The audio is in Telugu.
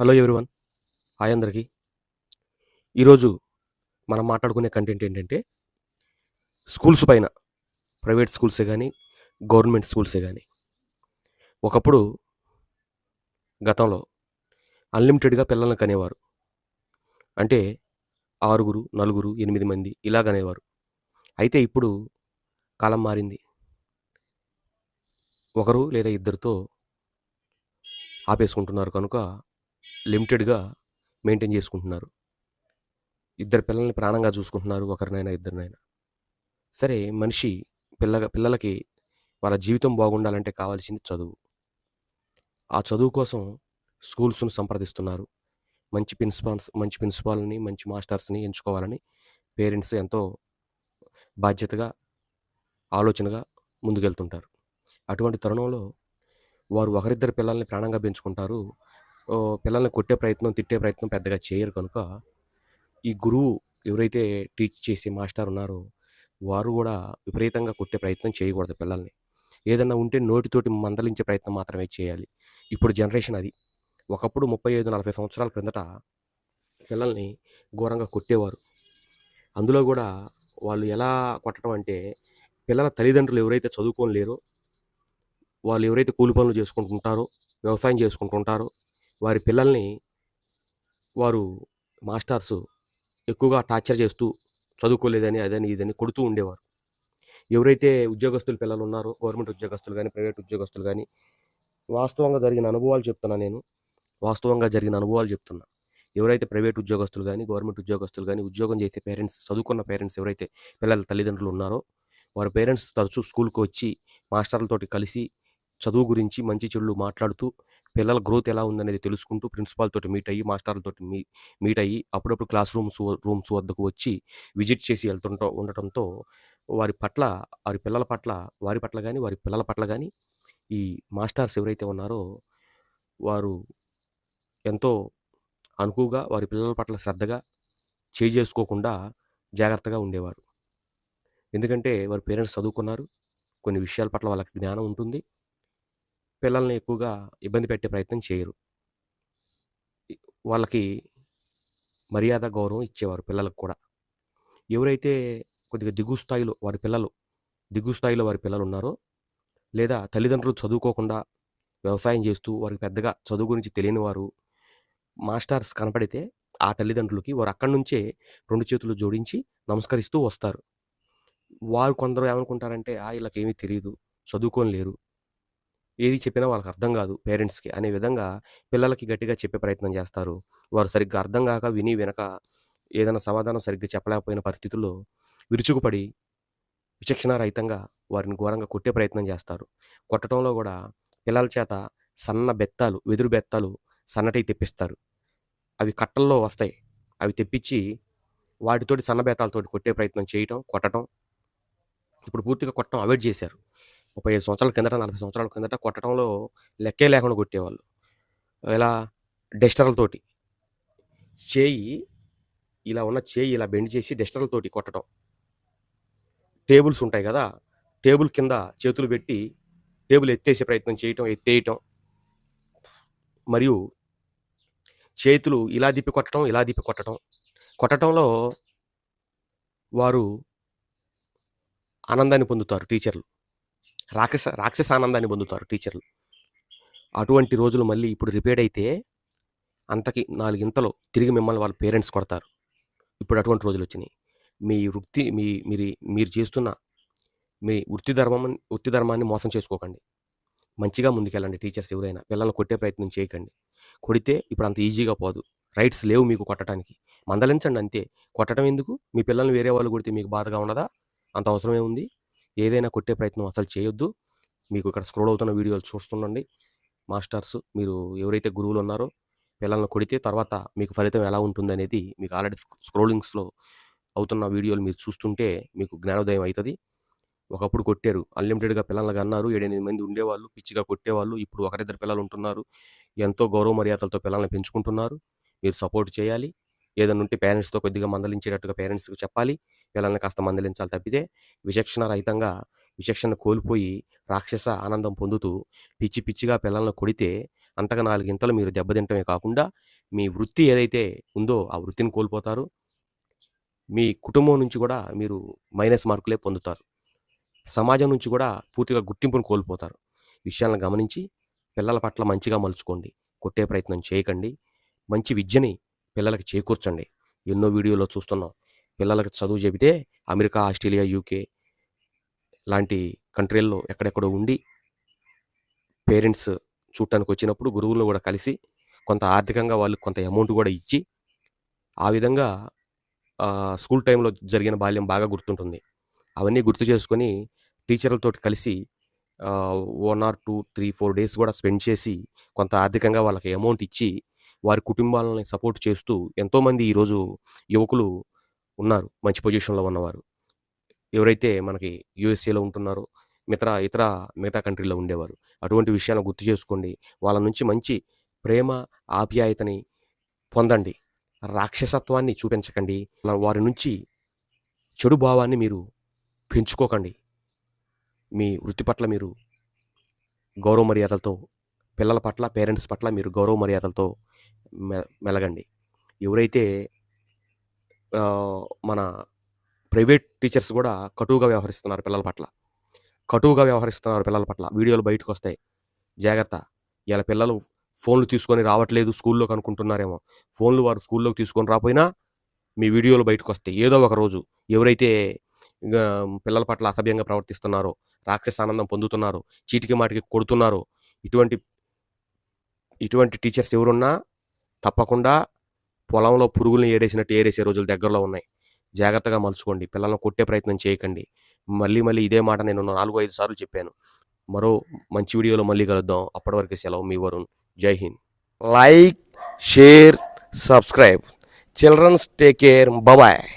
Hello everyone. హాయ్ అందరికీ. ఈరోజు మనం మాట్లాడుకునే కంటెంట్ ఏంటంటే స్కూల్స్ పైన ప్రైవేట్ స్కూల్సే కానీ గవర్నమెంట్ స్కూల్సే కానీ ఒకప్పుడు గతంలో అన్లిమిటెడ్గా పిల్లలను కనేవారు. అంటే ఆరుగురు నలుగురు ఎనిమిది మంది ఇలా కనేవారు. అయితే ఇప్పుడు కాలం మారింది. ఒకరు లేదా ఇద్దరితో ఆపేసుకుంటున్నారు కనుక లిమిటెడ్గా మెయింటైన్ చేసుకుంటున్నారు. ఇద్దరు పిల్లల్ని ప్రాణంగా చూసుకుంటున్నారు ఒకరినైనా ఇద్దరినైనా. సరే మనిషి పిల్ల పిల్లలకి వాళ్ళ జీవితం బాగుండాలంటే కావాల్సింది చదువు. ఆ చదువు కోసం స్కూల్స్ను సంప్రదిస్తున్నారు. మంచి ప్రిన్సిపాల్స్ మంచి ప్రిన్సిపాల్ని మంచి మాస్టర్స్ని ఎంచుకోవాలని పేరెంట్స్ ఎంతో బాధ్యతగా ఆలోచనగా ముందుకెళ్తుంటారు. అటువంటి తరుణంలో వారు ఒకరిద్దరు పిల్లల్ని ప్రాణంగా పెంచుకుంటారు. పిల్లల్ని కొట్టే ప్రయత్నం తిట్టే ప్రయత్నం పెద్దగా చేయరు కనుక ఈ గురువు ఎవరైతే టీచ్ చేసే మాస్టర్ ఉన్నారో వారు కూడా విపరీతంగా కొట్టే ప్రయత్నం చేయకూడదు పిల్లల్ని. ఏదన్నా ఉంటే నోటితోటి మందలించే ప్రయత్నం మాత్రమే చేయాలి. ఇప్పుడు జనరేషన్ అది. ఒకప్పుడు ముప్పై ఐదు నలభై సంవత్సరాల క్రిందట పిల్లల్ని ఘోరంగా కొట్టేవారు. అందులో కూడా వాళ్ళు ఎలా కొట్టడం అంటే పిల్లల తల్లిదండ్రులు ఎవరైతే చదువుకోని లేరో వాళ్ళు ఎవరైతే కూలి పనులు చేసుకుంటుంటారో వ్యవసాయం చేసుకుంటుంటారో వారి పిల్లల్ని వారు మాస్టర్స్ ఎక్కువగా టార్చర్ చేస్తూ చదువుకోలేదని అదని ఇదని కొడుతూ ఉండేవారు. ఎవరైతే ఉద్యోగస్తుల పిల్లలు ఉన్నారో గవర్నమెంట్ ఉద్యోగస్తులు కానీ ప్రైవేట్ ఉద్యోగస్తులు కానీ వాస్తవంగా జరిగిన అనుభవాలు చెప్తున్నా నేను. వాస్తవంగా జరిగిన అనుభవాలు చెప్తున్నా. ఎవరైతే ప్రైవేట్ ఉద్యోగస్తులు కానీ గవర్నమెంట్ ఉద్యోగస్తులు కానీ ఉద్యోగం చేసే పేరెంట్స్ చదువుకున్న పేరెంట్స్ ఎవరైతే పిల్లల తల్లిదండ్రులు ఉన్నారో వారి పేరెంట్స్ తరచూ స్కూల్కి వచ్చి మాస్టర్లతోటి కలిసి చదువు గురించి మంచి చెడులు మాట్లాడుతూ పిల్లల గ్రోత్ ఎలా ఉందనేది తెలుసుకుంటూ ప్రిన్సిపాల్ తోటి మీట్ అయ్యి మాస్టర్లతో మీ మీట్ అయ్యి అప్పుడప్పుడు క్లాస్ రూమ్స్ రూమ్స్ వద్దకు వచ్చి విజిట్ చేసి వెళ్తుంట ఉండటంతో వారి పట్ల వారి పిల్లల పట్ల వారి పట్ల కానీ వారి పిల్లల పట్ల కానీ ఈ మాస్టర్స్ ఎవరైతే ఉన్నారో వారు ఎంతో అనుకువగా వారి పిల్లల పట్ల శ్రద్ధగా చేసుకోకుండా జాగ్రత్తగా ఉండేవారు. ఎందుకంటే వారి పేరెంట్స్ చదువుకున్నారు. కొన్ని విషయాల పట్ల వాళ్ళకి జ్ఞానం ఉంటుంది. పిల్లల్ని ఎక్కువగా ఇబ్బంది పెట్టే ప్రయత్నం చేయరు. వాళ్ళకి మర్యాద గౌరవం ఇచ్చేవారు పిల్లలకు కూడా. ఎవరైతే కొద్దిగా దిగు స్థాయిలో వారి పిల్లలు దిగు స్థాయిలో వారి పిల్లలు ఉన్నారో లేదా తల్లిదండ్రులు చదువుకోకుండా వ్యవసాయం చేస్తూ వారికి పెద్దగా చదువు గురించి తెలియని వారు మాస్టర్స్ కనపడితే ఆ తల్లిదండ్రులకి వారు అక్కడి నుంచే రెండు చేతులు జోడించి నమస్కరిస్తూ వస్తారు. వారు కొందరు ఏమనుకుంటారంటే ఆ వీళ్ళకి ఏమీ తెలియదు చదువుకొని లేరు. ఏది చెప్పినా వాళ్ళకి అర్థం కాదు పేరెంట్స్కి అనే విధంగా పిల్లలకి గట్టిగా చెప్పే ప్రయత్నం చేస్తారు. వారు సరిగ్గా అర్థం కాక విని వెనక ఏదైనా సమాధానం సరిగ్గా చెప్పలేకపోయిన పరిస్థితుల్లో విరుచుకుపడి విచక్షణారహితంగా వారిని ఘోరంగా కొట్టే ప్రయత్నం చేస్తారు. కొట్టడంలో కూడా పిల్లల చేత సన్న బెత్తాలు వెదురు బెత్తాలు సన్నటి తెప్పిస్తారు. అవి కట్టల్లో వస్తాయి. అవి తెప్పించి వాటితోటి సన్న బెత్తాలతోటి కొట్టే ప్రయత్నం చేయటం కొట్టడం ఇప్పుడు పూర్తిగా కొట్టడం అవాయిడ్ చేశారు. ముప్పై ఐదు సంవత్సరాల కిందట నలభై సంవత్సరాల కిందట కొట్టడంలో లెక్కే లేకుండా కొట్టేవాళ్ళు. ఇలా డెస్టర్లతోటి చేయి ఇలా ఉన్న చేయి ఇలా బెండ్ చేసి డెస్టర్లతోటి కొట్టడం. టేబుల్స్ ఉంటాయి కదా టేబుల్ కింద చేతులు పెట్టి టేబుల్ ఎత్తేసే ప్రయత్నం చేయటం ఎత్తేయటం. మరియు చేతులు ఇలా దిప్పి కొట్టడం ఇలా దిప్పి కొట్టడం. కొట్టడంలో వారు ఆనందాన్ని పొందుతారు టీచర్లు. రాక్షస రాక్షస ఆనందాన్ని పొందుతారు టీచర్లు. అటువంటి రోజులు మళ్ళీ ఇప్పుడు రిపేర్ అయితే అంతకి నాలుగింతలు తిరిగి మిమ్మల్ని వాళ్ళ పేరెంట్స్ కొడతారు. ఇప్పుడు అటువంటి రోజులు వచ్చినాయి. మీ వృత్తి మీ మీరు మీరు చేస్తున్న మీ వృత్తి ధర్మం వృత్తి ధర్మాన్ని మోసం చేసుకోకండి. మంచిగా ముందుకెళ్ళండి టీచర్స్ ఎవరైనా. పిల్లల్ని కొట్టే ప్రయత్నం చేయకండి. కొడితే ఇప్పుడు అంత ఈజీగా పోదు. రైట్స్ లేవు మీకు కొట్టడానికి మందలించండి అంతే. కొట్టడం ఎందుకు? మీ పిల్లల్ని వేరే వాళ్ళు కొడితే మీకు బాధగా ఉండదా? అంత అవసరమే ఉంది. ఏదైనా కొట్టే ప్రయత్నం అసలు చేయొద్దు. మీకు ఇక్కడ స్క్రోల్ అవుతున్న వీడియోలు చూస్తుండండి. మాస్టర్స్ మీరు ఎవరైతే గురువులు ఉన్నారో పిల్లల్ని కొడితే తర్వాత మీకు ఫలితం ఎలా ఉంటుంది అనేది మీకు ఆల్రెడీ స్క్రోలింగ్స్లో అవుతున్న వీడియోలు మీరు చూస్తుంటే మీకు జ్ఞానోదయం అవుతుంది ఒకప్పుడు కొట్టారు. అన్లిమిటెడ్గా పిల్లలకి అన్నారు ఏడెనిమిది మంది ఉండేవాళ్ళు పిచ్చిగా కొట్టేవాళ్ళు. ఇప్పుడు ఒకరిద్దరు పిల్లలు ఉంటున్నారు. ఎంతో గౌరవ మర్యాదలతో పిల్లల్ని పెంచుకుంటున్నారు. మీరు సపోర్ట్ చేయాలి. ఏదైనా ఉంటే పేరెంట్స్తో కొద్దిగా మందలించేటట్టుగా పేరెంట్స్కి చెప్పాలి. పిల్లల్ని కాస్త మందలించాలి తప్పితే విచక్షణ రహితంగా విచక్షణ కోల్పోయి రాక్షస ఆనందం పొందుతూ పిచ్చి పిచ్చిగా పిల్లల్ని కొడితే అంతగా నాలుగింతలు మీరు దెబ్బతింటమే కాకుండా మీ వృత్తి ఏదైతే ఉందో ఆ వృత్తిని కోల్పోతారు. మీ కుటుంబం నుంచి కూడా మీరు మైనస్ మార్కులే పొందుతారు. సమాజం నుంచి కూడా పూర్తిగా గుర్తింపును కోల్పోతారు. విషయాలను గమనించి పిల్లల పట్ల మంచిగా మలుచుకోండి. కొట్టే ప్రయత్నం చేయకండి. మంచి విద్యని పిల్లలకి చేకూర్చండి. ఎన్నో వీడియోలో చూస్తున్నాం. పిల్లలకు చదువు చెబితే అమెరికా ఆస్ట్రేలియా యూకే లాంటి కంట్రీల్లో ఎక్కడెక్కడో ఉండి పేరెంట్స్ చూడటానికి వచ్చినప్పుడు గురువులను కూడా కలిసి కొంత ఆర్థికంగా వాళ్ళు కొంత అమౌంట్ కూడా ఇచ్చి ఆ విధంగా స్కూల్ టైంలో జరిగిన బాల్యం బాగా గుర్తుంటుంది. అవన్నీ గుర్తు చేసుకొని టీచర్లతో కలిసి one or two three four days కూడా స్పెండ్ చేసి కొంత ఆర్థికంగా వాళ్ళకి అమౌంట్ ఇచ్చి వారి కుటుంబాలని సపోర్ట్ చేస్తూ ఎంతోమంది ఈరోజు యువకులు ఉన్నారు మంచి పొజిషన్లో ఉన్నవారు. ఎవరైతే మనకి యూఎస్ఏలో ఉంటున్నారో మిగతా ఇతర మిగతా కంట్రీలో ఉండేవారు అటువంటి విషయాలను గుర్తు చేసుకోండి. వాళ్ళ నుంచి మంచి ప్రేమ ఆప్యాయతని పొందండి. రాక్షసత్వాన్ని చూపించకండి. వారి నుంచి చెడు భావాన్ని మీరు పెంచుకోకండి. మీ వృత్తి పట్ల మీరు గౌరవ మర్యాదలతో పిల్లల పట్ల పేరెంట్స్ పట్ల మీరు గౌరవ మర్యాదలతో మె మెలగండి. ఎవరైతే మన ప్రైవేట్ టీచర్స్ కూడా కటువుగా వ్యవహరిస్తున్నారు పిల్లల పట్ల. కటువుగా వ్యవహరిస్తున్నారు పిల్లల పట్ల. వీడియోలు బయటకు వస్తాయి జాగ్రత్త. ఇలా పిల్లలు ఫోన్లు తీసుకొని రావట్లేదు స్కూల్లోకి అనుకుంటున్నారేమో ఫోన్లు వారు స్కూల్లోకి తీసుకొని రాపోయినా మీ వీడియోలు బయటకు వస్తాయి ఏదో ఒక రోజు ఎవరైతే ఇంకా పిల్లల పట్ల అసభ్యంగా ప్రవర్తిస్తున్నారో రాక్షస ఆనందం పొందుతున్నారో చీటికి మాటికి కొడుతున్నారో ఇటువంటి ఇటువంటి టీచర్స్ ఎవరున్నా తప్పకుండా పొలంలో పురుగుల్ని ఏరేసినట్టు ఏరేసే రోజులు దగ్గరలో ఉన్నాయి. జాగ్రత్తగా మలుచుకోండి. పిల్లలను కొట్టే ప్రయత్నం చేయకండి. మళ్ళీ మళ్ళీ ఇదే మాట నేను నాలుగు ఐదు సార్లు చెప్పాను. మరో మంచి వీడియోలో మళ్ళీ కలుద్దాం. అప్పటి వరకు సెలవు మీ వరుణ్. జై Hind. Like share subscribe. Childrens take care. Bye.